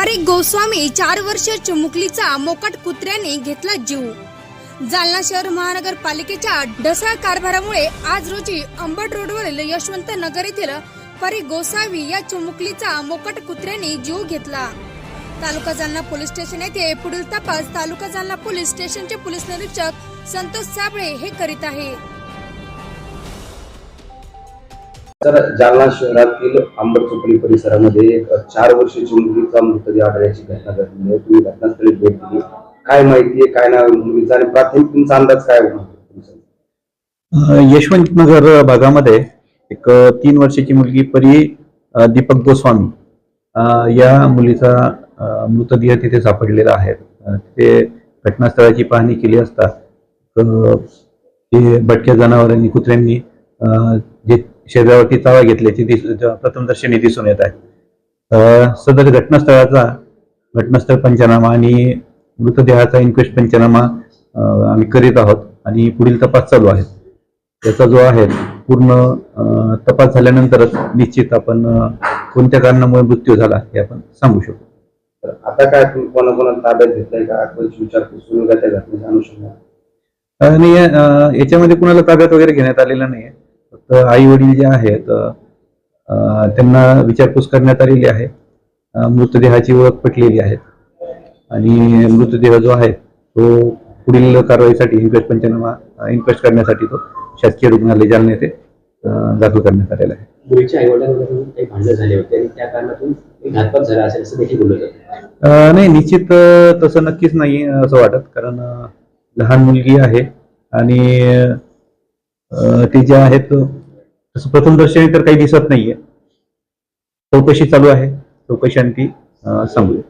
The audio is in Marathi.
परीक गोस्वामी चार वर्ष चिमुकलीचा मोकट कुत्र्याने घेतला जीव. जालना शहर महानगरपालिकेच्या ढसाळ कारभारामुळे आज रोजी अंबड रोडवरील यशवंत नगर येथील परी गोसावी या चिमुकलीचा मोकट कुत्र्याने जीव घेतला. तालुका जालना पोलीस स्टेशन येथे पुढील तपास तालुका जालना पोलीस स्टेशनचे पोलीस निरीक्षक संतोष साबळे हे करीत आहे. तर जालना शहरातील आंबट चोपडी परिसरामध्ये एक चार वर्षाची मुलगीचा मृतदेह आढळल्याची घटना घडली आहे. तुम्ही घटनास्थळी भेट दिली. काय माहिती आहे काय नाव मुलीचा आणि प्राथमिक तुमचा अंदाज काय होणार यशवंत नगर भागामध्ये एक तीन वर्षाची मुलगी परी दीपक गोस्वामी या मुलीचा मृतदेह तिथे सापडलेला आहे. तिथे घटनास्थळाची पाहणी केली असता ते भटक्या जनावरांनी कुत्र्यांनी जे शरीरावरती चावा घेतल्याची दिस प्रथमदर्शनी दिसून येत आहे. सदर घटनास्थळाचा घटनास्थळ पंचनामा आणि मृतदेहाचा इन्क्वेस्ट पंचनामा आम्ही करीत आहोत आणि पुढील तपास चालू आहे. त्याचा जो आहे पूर्ण तपास झाल्यानंतरच निश्चित आपण कोणत्या कारणामुळे मृत्यू झाला हे आपण सांगू शकतो आता काय कोणाकोणाला ताब्यात घेतलाय का? कोणाची विचारपूस सुरू घटनेच्या अनुषंगाने याच्यामध्ये कुणाला ताब्यात वगैरे घेण्यात आलेलं नाही आई वडील जे आहेत त्यांना विचारपूस करण्यात आलेली आहे. मृतदेहाची ओळख पटलेली आहे. आणि मृतदेह जो आहे तो पुढील कारवाईसाठी इन्क्वेस्ट पंचनामा इन्क्वेस्ट करण्यासाठी तो शासकीय रुग्णालय जालना येथे दाखल करण्यात आलेला आहे. नाही निश्चित तसं नक्कीच नाही असं वाटत. कारण लहान मुलगी आहे आणि ते जे आहेत तसं प्रथमदर्शनी तर काही दिसत नाहीये. चौकशी चालू आहे. चौकशी आणि ती सांगूया.